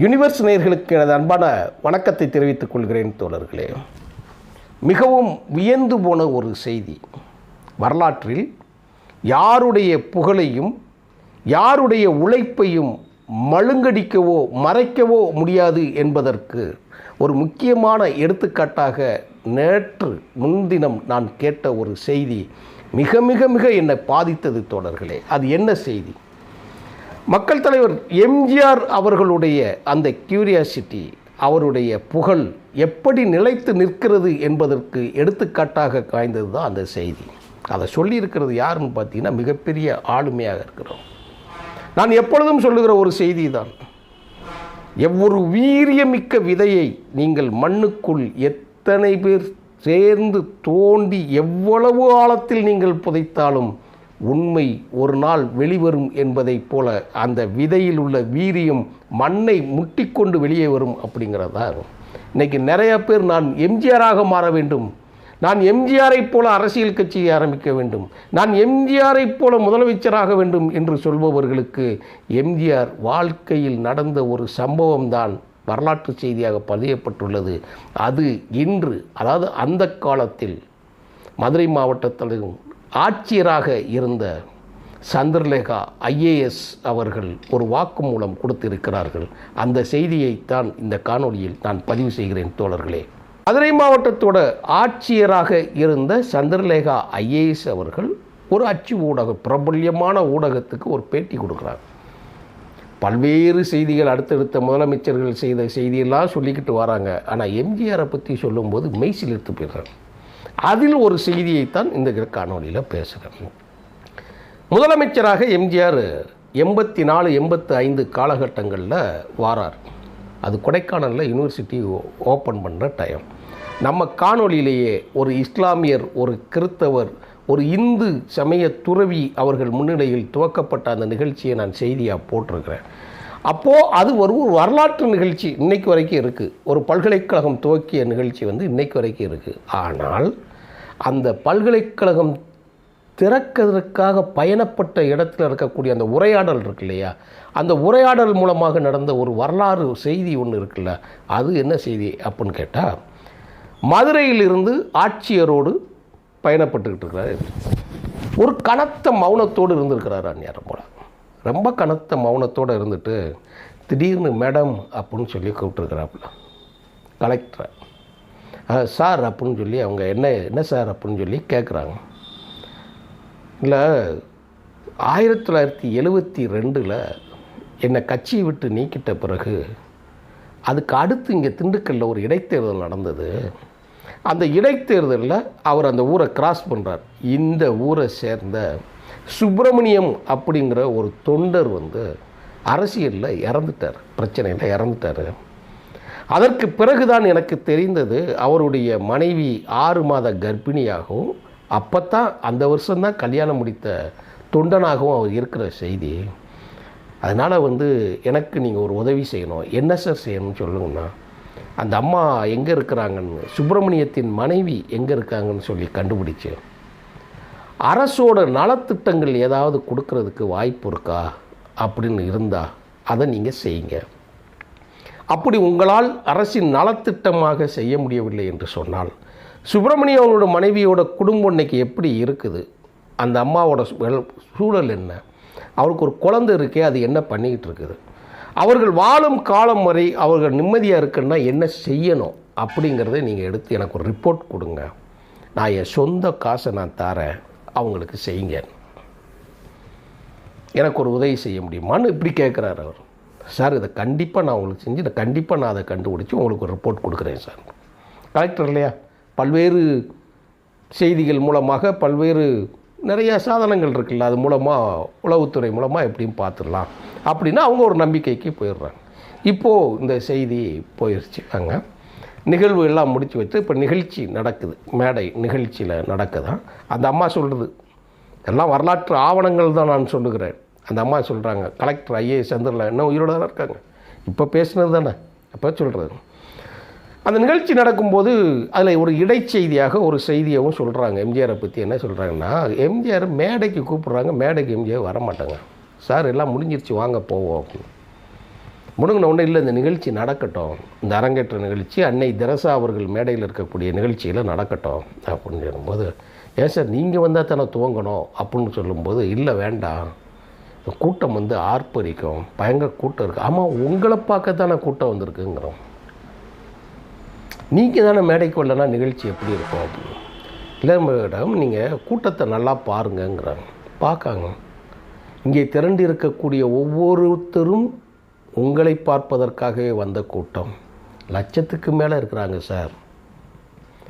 Universe நேர்களுக்கு எனது அன்பான வணக்கத்தை தெரிவித்துக் கொள்கிறேன் தோழர்களே. மிகவும் வியந்து போன ஒரு செய்தி. வரலாற்றில் யாருடைய புகழையும் யாருடைய உழைப்பையும் மழுங்கடிக்கவோ மறைக்கவோ முடியாது என்பதற்கு ஒரு முக்கியமான எடுத்துக்காட்டாக நேற்று முன்தினம் நான் கேட்ட ஒரு செய்தி மிக மிக மிக என்னை பாதித்தது தோழர்களே. அது என்ன செய்தி? மக்கள் தலைவர் எம்ஜிஆர் அவர்களுடைய அந்த கியூரியாசிட்டி அவருடைய புகழ் எப்படி நிலைத்து நிற்கிறது என்பதற்கு எடுத்துக்காட்டாக காய்ந்தது தான் அந்த செய்தி. அதை சொல்லியிருக்கிறது யாருன்னு பார்த்தீங்கன்னா மிகப்பெரிய ஆளுமையாக இருக்கிறோம் நான் எப்பொழுதும் சொல்லுகிற ஒரு செய்தி தான் எவ்வொரு வீரியமிக்க விதையை நீங்கள் மண்ணுக்குள் எத்தனை பேர் சேர்ந்து தோண்டி எவ்வளவு ஆழத்தில் நீங்கள் புதைத்தாலும் உண்மை ஒரு நாள் வெளிவரும் என்பதைப் போல அந்த விதையில் உள்ள வீரியம் மண்ணை முட்டிக்கொண்டு வெளியே வரும் அப்படிங்கிறதா இன்னைக்கு நிறைய பேர் நான் எம்ஜிஆராக மாற வேண்டும். நான் எம்ஜிஆரைப் போல அரசியல் கட்சியை ஆரம்பிக்க வேண்டும். நான் எம்ஜிஆரைப் போல முதலமைச்சராக வேண்டும் என்று சொல்பவர்களுக்கு எம்ஜிஆர் வாழ்க்கையில் நடந்த ஒரு சம்பவம் தான் வரலாற்று செய்தியாக பதியப்பட்டுள்ளது. அது இன்று அதாவது அந்த காலத்தில் மதுரை மாவட்டத்திலும் ஆட்சியராக இருந்த சந்திரலேகா ஐஏஎஸ் அவர்கள் ஒரு வாக்குமூலம் கொடுத்திருக்கிறார்கள். அந்த செய்தியைத்தான் இந்த காணொளியில் நான் பதிவு செய்கிறேன் தோழர்களே. மதுரை மாவட்டத்தோட ஆட்சியராக இருந்த சந்திரலேகா ஐஏஎஸ் அவர்கள் ஒரு அச்சு ஊடகம் பிரபல்யமான ஊடகத்துக்கு ஒரு பேட்டி கொடுக்குறாங்க பல்வேறு செய்திகள் அடுத்தடுத்த முதலமைச்சர்கள் செய்த செய்தியெல்லாம் சொல்லிக்கிட்டு வராங்க. ஆனால் எம்ஜிஆரை பற்றி சொல்லும்போது மெய்சில் எடுத்து போயிடுறாங்க. அதில் ஒரு செய்தியைத்தான் இந்த காணொலியில் பேசுகிறேன் முதலமைச்சராக எம்ஜிஆர் எண்பத்தி நாலு எண்பத்து ஐந்து காலகட்டங்களில் வாரார். அது கொடைக்கானலில் யூனிவர்சிட்டி ஓப்பன் பண்ணுற டைம் நம்ம காணொளியிலேயே ஒரு இஸ்லாமியர் ஒரு கிறித்தவர் ஒரு இந்து சமய துறவி அவர்கள் முன்னிலையில் துவக்கப்பட்ட அந்த நிகழ்ச்சியை நான் செய்தியாக போட்டிருக்கிறேன். அப்போது அது ஒரு ஒரு வரலாற்று நிகழ்ச்சி இன்னைக்கு வரைக்கும் இருக்குது ஒரு பல்கலைக்கழகம் துவக்கிய நிகழ்ச்சி வந்து இன்னைக்கு வரைக்கும் இருக்குது ஆனால் அந்த பல்கலைக்கழகம் திறக்கிறதுக்காக பயணப்பட்ட இடத்துல இருக்கக்கூடிய அந்த உரையாடல் இருக்கு இல்லையா? அந்த உரையாடல் மூலமாக நடந்த ஒரு வரலாறு செய்தி ஒன்று இருக்குல்ல? அது என்ன செய்தி அப்படின்னு கேட்டால் மதுரையிலிருந்து ஆட்சியரோடு பயணப்பட்டுக்கிட்டு இருக்கிறாரு ஒரு கனத்த மௌனத்தோடு இருந்திருக்கிறார் அந்நேரம் போல. ரொம்ப கனத்த மௌனத்தோடு இருந்துட்டு திடீர்னு மேடம் அப்படின்னு சொல்லி கூப்பிட்டுருக்குறாப்புல. கலெக்டரை. சார் அப்படின்னு சொல்லி அவங்க என்ன என்ன சார் அப்படின்னு சொல்லி கேட்குறாங்க இல்லை ஆயிரத்தி தொள்ளாயிரத்தி எழுபத்தி ரெண்டில் என்னை கட்சியை விட்டு நீக்கிட்ட பிறகு அதுக்கு அடுத்து இங்கே திண்டுக்கல்லில் ஒரு இடைத்தேர்தல் நடந்தது. அந்த இடைத்தேர்தலில் அவர் அந்த ஊரை கிராஸ் பண்ணுறார் இந்த ஊரை சேர்ந்த சுப்பிரமணியம் அப்படிங்கிற ஒரு தொண்டர் வந்து அரசியலில் இறந்துட்டார். பிரச்சனையில் இறந்துட்டார். அதற்கு பிறகுதான் எனக்கு தெரிந்தது அவருடைய மனைவி ஆறு மாத கர்ப்பிணியாகவும் அப்போத்தான் அந்த வருஷம்தான் கல்யாணம் முடித்த தொண்டனாகவும் அவர் இருக்கிற செய்தி. அதனால் வந்து எனக்கு நீங்கள் ஒரு உதவி செய்யணும். என்ன சார் செய்யணும்னு சொல்லுங்கண்ணா அந்த அம்மா எங்கே இருக்கிறாங்கன்னு சுப்பிரமணியத்தின் மனைவி எங்கே இருக்காங்கன்னு சொல்லி கண்டுபிடிச்சேன் அரசோட நலத்திட்டங்கள் ஏதாவது கொடுக்கறதுக்கு வாய்ப்பு இருக்கா அப்படின்னு இருந்தால் அதை நீங்கள் செய்யுங்க. அப்படி உங்களால் அரசின் நலத்திட்டமாக செய்ய முடியவில்லை என்று சொன்னால் சுப்பிரமணியம் அவங்களோட மனைவியோட குடும்பம் இன்னைக்கு எப்படி இருக்குது? அந்த அம்மாவோட சூழல் என்ன? அவருக்கு ஒரு குழந்தை இருக்கே அது என்ன பண்ணிக்கிட்டு இருக்குது? அவர்கள் வாழும் காலம் வரை அவர்கள் நிம்மதியாக இருக்குன்னா என்ன செய்யணும் அப்படிங்கிறத நீங்கள் எடுத்து எனக்கு ஒரு ரிப்போர்ட் கொடுங்க. நான் என் சொந்த காசை நான் தரேன். அவங்களுக்கு செய்யுங்க. எனக்கு ஒரு உதவி செய்ய முடியுமான்னு இப்படி கேட்குறாரு அவர். சார் இதை கண்டிப்பாக நான் உங்களுக்கு செஞ்சு இதை கண்டிப்பாக நான் அதை கண்டுபிடிச்சி உங்களுக்கு ஒரு ரிப்போர்ட் கொடுக்குறேன் சார். கலெக்டர் இல்லையா? பல்வேறு செய்திகள் மூலமாக பல்வேறு நிறைய சாதனங்கள் இருக்குல்ல அது மூலமாக உளவுத்துறை மூலமாக எப்படியும் பார்த்துடலாம் அப்படின்னு அவங்க ஒரு நம்பிக்கைக்கு போயிடுறாங்க. இப்போது இந்த செய்தி போயிடுச்சு அங்கே நிகழ்வு எல்லாம் முடித்து வச்சு இப்போ நிகழ்ச்சி நடக்குது. மேடை நிகழ்ச்சியில் நடக்குதான் அந்த அம்மா சொல்கிறது எல்லாம் வரலாற்று ஆவணங்கள் தான் நான் சொல்லுகிறேன். அந்த அம்மா சொல்கிறாங்க கலெக்டர் ஐஏஎஸ் சந்திரலா இன்னும் உயிரோடு தான் இருக்காங்க. இப்போ பேசுனது தானே? அப்போ சொல்கிறது அந்த நிகழ்ச்சி நடக்கும்போது அதில் ஒரு இடைச்செய்தியாக ஒரு செய்தியாகவும் சொல்கிறாங்க எம்ஜிஆரை பற்றி என்ன சொல்கிறாங்கன்னா எம்ஜிஆர் மேடைக்கு கூப்பிட்றாங்க. மேடைக்கு எம்ஜிஆர் வரமாட்டாங்க. சார் எல்லாம் முடிஞ்சிருச்சு. வாங்க போவோம். அப்படின்னு முடுங்கின உடனே இல்லை இந்த நிகழ்ச்சி நடக்கட்டும். இந்த அரங்கேற்ற நிகழ்ச்சி அன்னை தெரசா அவர்கள் மேடையில் இருக்கக்கூடிய நிகழ்ச்சியில் நடக்கட்டும். அப்படின்னு சொல்லும்போது ஏன் சார் நீங்கள் வந்தால் தானே துவங்கணும்? அப்படின்னு சொல்லும்போது இல்லை வேண்டாம். கூட்டம் வந்து ஆர்ப்பரிக்கும். பயங்கர கூட்டம் இருக்குது ஆமாம் உங்களை பார்க்க தானே கூட்டம் வந்திருக்குங்கிறோம். நீங்கள் தானே மேடைக்கு வரலன்னா நிகழ்ச்சி எப்படி இருக்கும்? அப்படின்னு. இல்லை மேடம் நீங்கள் கூட்டத்தை நல்லா பாருங்கங்கிறாங்க. பார்க்காங்க. இங்கே திரண்டு இருக்கக்கூடிய ஒவ்வொருத்தரும் உங்களை பார்ப்பதற்காகவே வந்த கூட்டம். லட்சத்துக்கு மேலே இருக்கிறாங்க சார்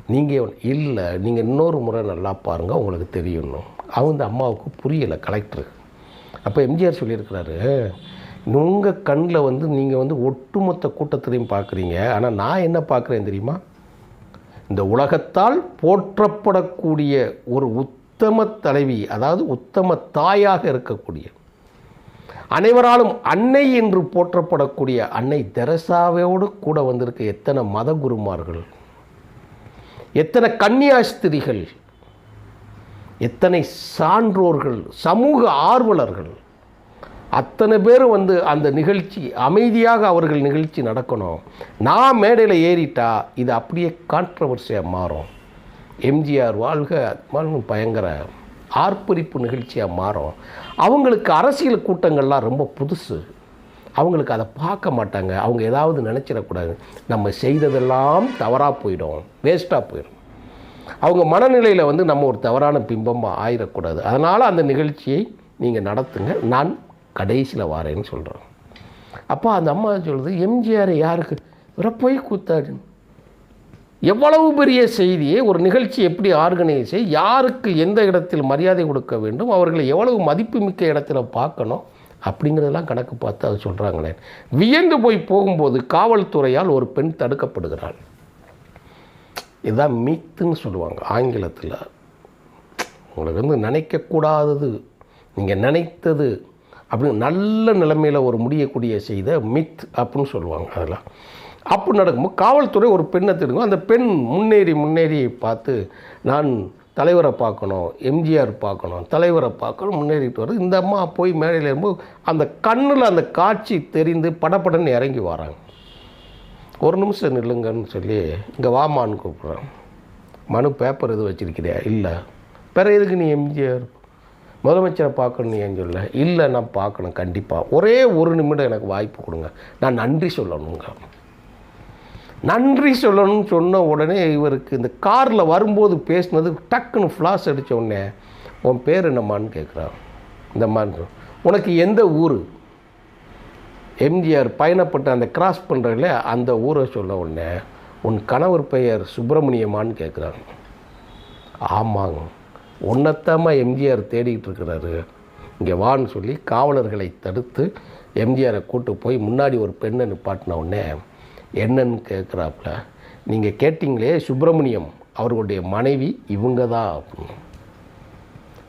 நீங்கள் இல்லை நீங்கள் இன்னொரு முறை நல்லா பாருங்கள் உங்களுக்கு தெரியணும் அவங்க இந்த அம்மாவுக்கு புரியலை கலெக்டரு அப்போ எம்ஜிஆர் சொல்லியிருக்கிறாரு உங்கள் கண்ணில் வந்து நீங்கள் வந்து ஒட்டுமொத்த கூட்டத்திலையும் பார்க்குறீங்க ஆனால் நான் என்ன பார்க்குறேன் தெரியுமா? இந்த உலகத்தால் போற்றப்படக்கூடிய ஒரு உத்தம தலைவி அதாவது உத்தம தாயாக இருக்கக்கூடிய அனைவராலும் அன்னை என்று போற்றப்படக்கூடிய அன்னை தெரசாவோடு கூட வந்திருக்க எத்தனை மத குருமார்கள் எத்தனை கன்னியாஸ்திரிகள்? எத்தனை சான்றோர்கள்? சமூக ஆர்வலர்கள்? அத்தனை பேரும் வந்து அந்த நிகழ்ச்சி அமைதியாக அவர்கள் நிகழ்ச்சி நடக்கணும். நான் மேடையில் ஏறிட்டா இது அப்படியே கான்ட்ரவர்சியாக மாறும். எம்ஜிஆர் வாழ்க பயங்கர. ஆர்ப்பரிப்பு நிகழ்ச்சியாக மாறும். அவங்களுக்கு அரசியல் கூட்டங்கள்லாம் ரொம்ப புதுசு. அவங்களுக்கு அதை பார்க்க மாட்டாங்க. அவங்க ஏதாவது நினச்சிடக்கூடாது. நம்ம செய்ததெல்லாம் தவறாக போயிடும். வேஸ்ட்டாக போயிடும். அவங்க மனநிலையில் வந்து நம்ம ஒரு தவறான பிம்பமாக ஆயிடக்கூடாது. அதனால் அந்த நிகழ்ச்சியை நீங்கள் நடத்துங்க. நான் கடைசியில் வாரேன்னு சொல்கிறேன் அப்போ அந்த அம்மா சொல்லுது எம்ஜிஆர் யாருக்கு? இவரை போய் கூத்தாடு எவ்வளவு பெரிய செய்தியை ஒரு நிகழ்ச்சி எப்படி ஆர்கனைஸ் செய்ய யாருக்கு எந்த இடத்தில் மரியாதை கொடுக்க வேண்டும் அவர்களை எவ்வளவு மதிப்புமிக்க இடத்துல பார்க்கணும் அப்படிங்கிறதெல்லாம் கணக்கு பார்த்து அது சொல்கிறாங்களே வியந்து போய் போகும்போது காவல்துறையால் ஒரு பெண் தடுக்கப்படுகிறாள். இதுதான் மீத்துன்னு சொல்லுவாங்க ஆங்கிலத்தில். உங்களுக்கு வந்து நினைக்கக்கூடாதது. நீங்கள் நினைத்தது அப்படின்னு நல்ல நிலைமையில் ஒரு முடியக்கூடிய செய்த மித் அப்படின்னு சொல்லுவாங்க அதெல்லாம் அப்படி நடக்கும்போது காவல்துறை ஒரு பெண்ணை திருங்கும் அந்த பெண் முன்னேறி முன்னேறி பார்த்து நான் தலைவரை பார்க்கணும் எம்ஜிஆர் பார்க்கணும் தலைவரை பார்க்கணும் முன்னேறிட்டு வருது. இந்த அம்மா போய் மேடையில் இருக்கும்போது அந்த கண்ணில் அந்த காட்சி தெரிந்து படபடன்னு இறங்கி வராங்க. ஒரு நிமிஷம் நில்லுங்கன்னு சொல்லி இங்கே வாமான்னு கூப்பிட்றேன் மனு பேப்பர் எதுவும் வச்சுருக்கிறியா? இல்லை. பிற எதுக்கு நீ எம்ஜிஆர்? முதலமைச்சரை பார்க்கணும் நீ ஏன் சொல்ல. இல்லை நான் பார்க்கணும் கண்டிப்பாக ஒரே ஒரு நிமிடம் எனக்கு வாய்ப்பு கொடுங்க. நான் நன்றி சொல்லணுங்க நன்றி சொல்லணும்னு சொன்ன உடனே இவருக்கு இந்த காரில் வரும்போது பேசினது டக்குன்னு ஃப்ளாஷ் அடித்த உடனே உன் பேர் என்னம்மான்னு கேட்குறான் இந்த மாதிரி உனக்கு எந்த ஊர்? எம்ஜிஆர் பயணப்பட்டு அந்த கிராஸ் பண்ணுறதுல அந்த ஊரை சொல்ல உடனே உன் கணவர் பெயர் சுப்பிரமணியமான்னு கேட்குறாங்க ஆமாங்க. உன்னைத்தாம்மா எம்ஜிஆர் தேடிக்கிட்டு இருக்கிறாரு. இங்கே வான்னு சொல்லி காவலர்களை தடுத்து எம்ஜிஆரை கூட்டு போய் முன்னாடி ஒரு பெண்ணை நிப்பாட்டின உடனே என்னன்னு கேட்குறாப்புல நீங்கள் கேட்டிங்களே சுப்பிரமணியம் அவர்களுடைய மனைவி இவங்க தான் அப்படின்னு.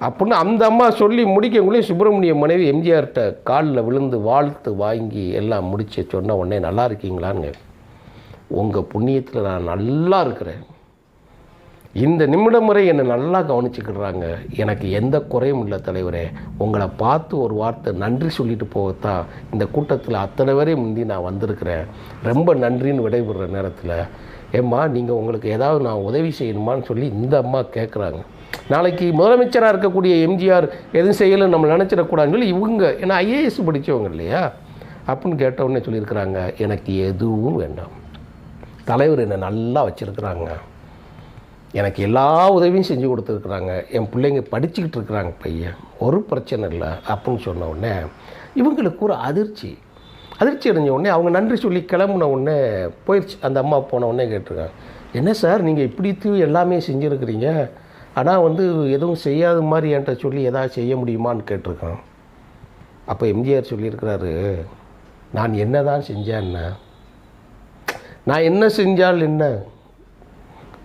அப்படின்னு அந்த அம்மா சொல்லி முடிக்கக்குள்ளே சுப்பிரமணிய மனைவி எம்ஜிஆர்கிட்ட காலில் விழுந்து வாழ்த்து வாங்கி எல்லாம் முடிச்சு சொன்ன உடனே நல்லா இருக்கீங்களான்னு உங்கள் புண்ணியத்தில் நான் நல்லா இருக்கிறேன். இந்த நிமிடம் வரை என்னை நல்லா கவனிச்சுக்கிடுறாங்க. எனக்கு எந்த குறையும் இல்லை தலைவரே. உங்களை பார்த்து ஒரு வார்த்தை நன்றி சொல்லிட்டு போகத்தான் இந்த கூட்டத்தில் அத்தனை பேரையும் முந்தி நான் வந்திருக்கிறேன். ரொம்ப நன்றின்னு விடைபெறுற நேரத்தில் ஏம்மா நீங்கள் உங்களுக்கு ஏதாவது நான் உதவி செய்யணுமான்னு சொல்லி இந்த அம்மா கேட்குறாங்க நாளைக்கு முதலமைச்சராக இருக்கக்கூடிய எம்ஜிஆர் எதுவும் செய்யலைன்னு நம்ம நினச்சிடக்கூடாதுன்னு சொல்லி இவங்க ஏன்னா ஐஏஎஸ் படித்தவங்க இல்லையா? அப்படின்னு கேட்டவுடனே சொல்லியிருக்கிறாங்க எனக்கு எதுவும் வேண்டாம். தலைவர் என்னை நல்லா வச்சுருக்குறாங்க. எனக்கு எல்லா உதவியும் செஞ்சு கொடுத்துருக்குறாங்க. என் பிள்ளைங்க படிச்சுக்கிட்டு இருக்கிறாங்க பையன். ஒரு பிரச்சனை இல்லை அப்படின்னு சொன்ன உடனே இவங்களுக்கு ஒரு அதிர்ச்சி. அதிர்ச்சி அடைஞ்ச உடனே அவங்க நன்றி சொல்லி கிளம்புன உடனே போயிடுச்சு. அந்த அம்மா போன உடனே கேட்டிருக்காங்க என்ன சார் நீங்கள் இப்படி எல்லாமே செஞ்சுருக்கிறீங்க? ஆனால் வந்து எதுவும் செய்யாத மாதிரி என்கிட்ட சொல்லி எதாவது செய்ய முடியுமான்னு கேட்டிருக்கான். அப்போ எம்ஜிஆர் சொல்லியிருக்கிறாரு நான் என்ன தான் செஞ்சேன்னா நான் என்ன செஞ்சால் என்ன?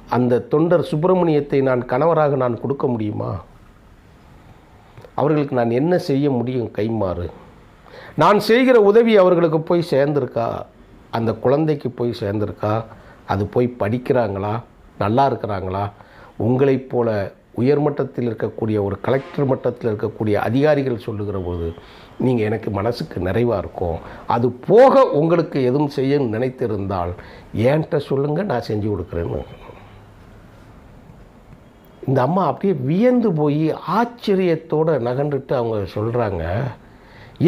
அந்த தொண்டர் சுப்பிரமணியத்தை நான் கணவராக நான் கொடுக்க முடியுமா? அவர்களுக்கு நான் என்ன செய்ய முடியும் கைமாறு நான் செய்கிற உதவி அவர்களுக்கு போய் சேர்ந்திருக்கா? அந்த குழந்தைக்கு போய் சேர்ந்திருக்கா? அது போய் படிக்கிறாங்களா? நல்லா இருக்கிறாங்களா? உங்களைப் போல உயர்மட்டத்தில் இருக்கக்கூடிய ஒரு கலெக்டர் மட்டத்தில் இருக்கக்கூடிய அதிகாரிகள் சொல்லுகிற போது நீங்கள் எனக்கு மனசுக்கு நிறைவாக இருக்கும். அது போக உங்களுக்கு எதுவும் செய்ய நினைத்திருந்தால் ஏன்ட்ட சொல்லுங்கள் நான் செஞ்சு கொடுக்குறேன்னு. இந்த அம்மா அப்படியே வியந்து போய் ஆச்சரியத்தோடு நகண்டுட்டு அவங்க சொல்கிறாங்க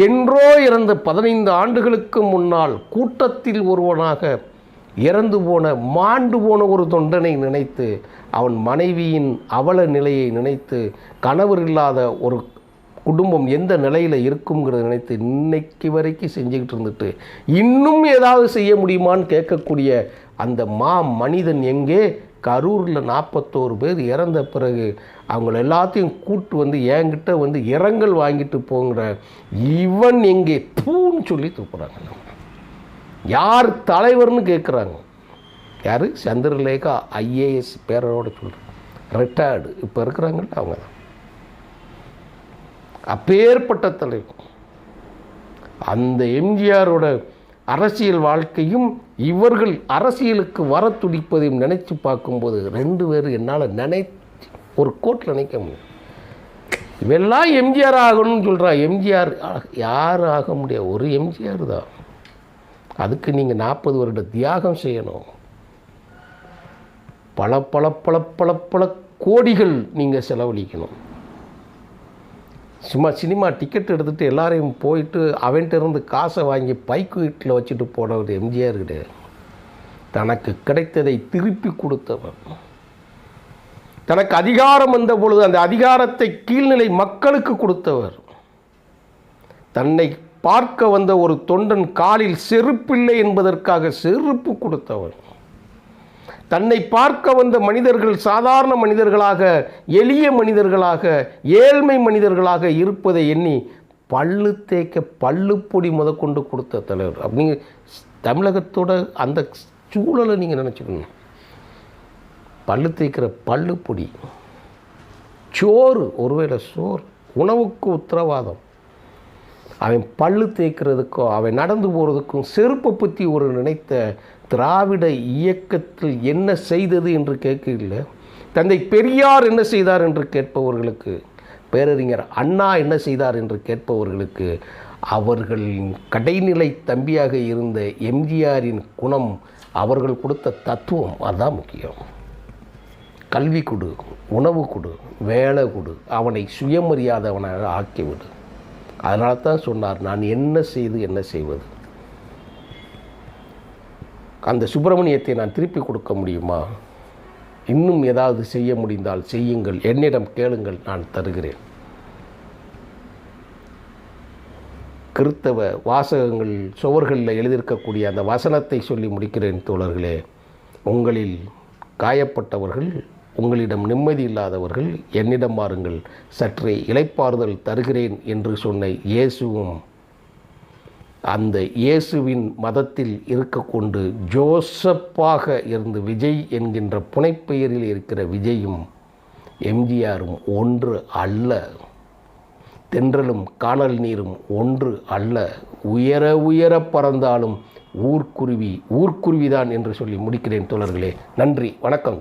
என்றோ இறந்த பதினைந்து ஆண்டுகளுக்கு முன்னால் கூட்டத்தில் ஒருவனாக இறந்து போன மாண்டு போன ஒரு தொண்டனை நினைத்து அவன் மனைவியின் அவல நிலையை நினைத்து கணவர் இல்லாத ஒரு குடும்பம் எந்த நிலையில் இருக்குங்கிறத நினைத்து இன்னைக்கு வரைக்கும் செஞ்சுக்கிட்டு இருந்துட்டு இன்னும் ஏதாவது செய்ய முடியுமான்னு கேட்கக்கூடிய அந்த மா மனிதன் எங்கே? கரூரில் நாற்பத்தோரு பேர் இறந்த பிறகு அவங்கள எல்லாத்தையும் கூட்டு வந்து என்கிட்ட வந்து இரங்கல் வாங்கிட்டு போங்கிற இவன் எங்கே பூன்னு சொல்லி தூக்குறாங்க யார் தலைவர்னு கேட்குறாங்க யார்? சந்திரலேகா ஐஏஎஸ் பேரோட சொல்கிறேன் ரிட்டையர்டு இப்போ இருக்கிறாங்கல்ல அவங்க. தான் அப்பேற்பட்ட தலைவர். அந்த எம்ஜிஆரோட அரசியல் வாழ்க்கையும் இவர்கள் அரசியலுக்கு வர துடிப்பதையும் நினைச்சு பார்க்கும்போது ரெண்டு பேரும் என்னால் நினை ஒரு கோட்டில் நினைக்க முடியும். இவெல்லாம் எம்ஜிஆர் ஆகணும்னு சொல்கிறா எம்ஜிஆர் யார் ஆக முடியாது. ஒரு எம்ஜிஆர் தான். அதுக்கு நீங்கள் நாற்பது வருட தியாகம் செய்யணும். பல பல பல பல பல கோடிகள் நீங்கள் செலவழிக்கணும். சும்மா சினிமா டிக்கெட் எடுத்துகிட்டு எல்லாரையும் போயிட்டு அவன்கிட்ட இருந்து காசை வாங்கி பைக்கு வீட்டில் வச்சுட்டு போனவர் எம்ஜிஆர் கிடையாது தனக்கு கிடைத்ததை திருப்பி கொடுத்தவர் தனக்கு அதிகாரம் வந்த பொழுது அந்த அதிகாரத்தை கீழ்நிலை மக்களுக்கு கொடுத்தவர். தன்னை பார்க்க வந்த ஒரு தொண்டன் காலில் செருப்பில்லை என்பதற்காக செருப்பு கொடுத்தவர் தன்னை பார்க்க வந்த மனிதர்கள் சாதாரண மனிதர்களாக எளிய மனிதர்களாக ஏழ்மை மனிதர்களாக இருப்பதை எண்ணி பல்லு தேய்க்க பல்லுப்பொடி முதற்கொண்டு கொடுத்த தலைவர். அப்படிங்க தமிழகத்தோட அந்த சூழலை நீங்கள் நினச்சிக்கணும் பல்லு தேய்க்கிற பல்லுப்பொடி. சோறு ஒருவேளை சோறு உணவுக்கு உத்தரவாதம். அவன் பல்லு தேய்க்கிறதுக்கும் அவன் நடந்து போகிறதுக்கும் செருப்பை பற்றி ஒரு நினைத்த திராவிட இயக்கத்தில் என்ன செய்தது என்று கேட்கல தந்தை பெரியார் என்ன செய்தார் என்று கேட்பவர்களுக்கு பேரறிஞர் அண்ணா என்ன செய்தார் என்று கேட்பவர்களுக்கு அவர்களின் கடைநிலை தம்பியாக இருந்த எம்ஜிஆரின் குணம் அவர்கள் கொடுத்த தத்துவம் அதுதான் முக்கியம். கல்வி கொடு உணவு கொடு வேலை கொடு அவனை சுயமரியாதவனாக ஆக்கிவிடு அதனால தான் சொன்னார் நான் என்ன செய்து என்ன செய்வது? அந்த சுப்பிரமணியத்தை நான் திருப்பி கொடுக்க முடியுமா? இன்னும் ஏதாவது செய்ய முடிந்தால் செய்யுங்கள் என்னிடம் கேளுங்கள் நான் தருகிறேன். கிறித்தவ வாசகங்கள் சுவர்களில் எழுதியிருக்கக்கூடிய அந்த வசனத்தை சொல்லி முடிக்கிறேன் தோழர்களே. உங்களில் காயப்பட்டவர்கள் உங்களிடம் நிம்மதி இல்லாதவர்கள் என்னிடம் வாருங்கள். சற்றே இலைப்பாறுதல் தருகிறேன் என்று சொன்ன இயேசுவும் அந்த இயேசுவின் மதத்தில் இருக்கக்கொண்டு ஜோசப்பாக இருந்து விஜய் என்கின்ற புனைப்பெயரில் இருக்கிற விஜயும் எம்ஜிஆரும் ஒன்று அல்ல. தென்றலும் காணல் நீரும் ஒன்று அல்ல. உயர உயர பறந்தாலும் ஊர்க்குருவி ஊர்க்குருவிதான் என்று சொல்லி முடிக்கிறேன் தோழர்களே. நன்றி வணக்கம்